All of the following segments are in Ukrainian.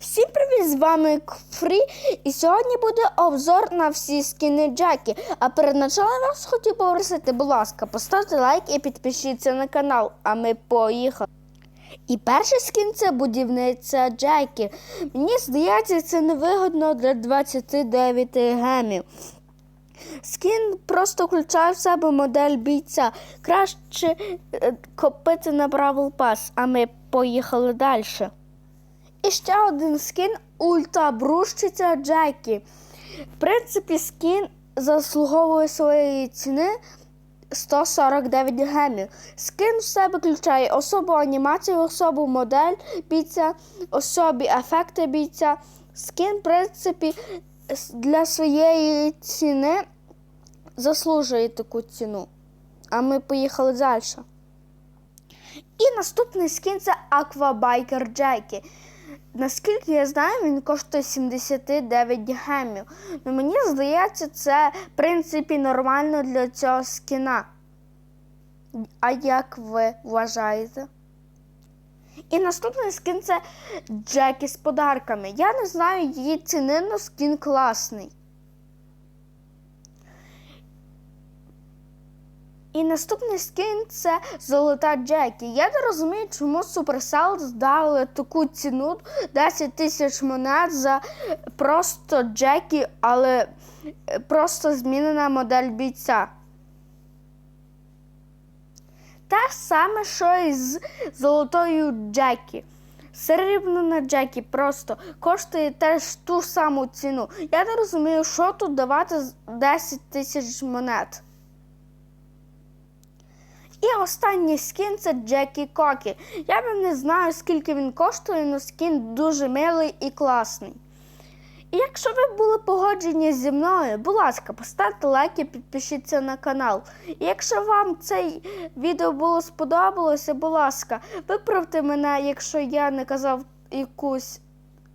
Всім привіт! З вами Фрі, і сьогодні буде обзор на всі скіни Джекі. А перед началом вас хотів попросити, будь ласка, поставте лайк і підпишіться на канал, а ми поїхали. І перший скін це будівниця Джекі. Мені здається, це невигодно для 29 гемів. Скін просто включає в себе модель бійця. Краще е, копити на Бравл Пас, а ми поїхали далі. І ще один скін Ульта Брущиця Джекі. В принципі, скін заслуговує своєї ціни 149 гемів. Скін в себе включає особу анімацію, особу модель бійця, особі ефекти бійця. Скін, в принципі, для своєї ціни заслужує таку ціну. А ми поїхали далі. І наступний скін це Аквабайкер Джекі. Наскільки я знаю, він коштує 79 гемів. Ну, мені здається, це в принципі нормально для цього скіна. А як ви вважаєте? І наступний скін це Джекі з подарками. Я не знаю її ціни, але скін класний. І наступний скін це золота Джекі. Я не розумію, чому Supercell здали таку ціну 10 тисяч монет за просто Джекі, але е, просто змінена модель бійця. Те саме, що і з золотою Джекі. Срібна Джекі просто коштує теж ту саму ціну. Я не розумію, що тут давати 10 тисяч монет. І останній скін це Джекі Кокі. Я би не знаю, скільки він коштує, але скін дуже милий і класний. І якщо ви були погоджені зі мною, будь ласка, поставте лайк і підпишіться на канал. І якщо вам це відео було сподобалося, будь ласка, виправте мене, якщо я не казав якусь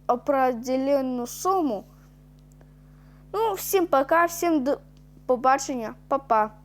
определенну суму. Ну, всім пока, всім до побачення, па-па.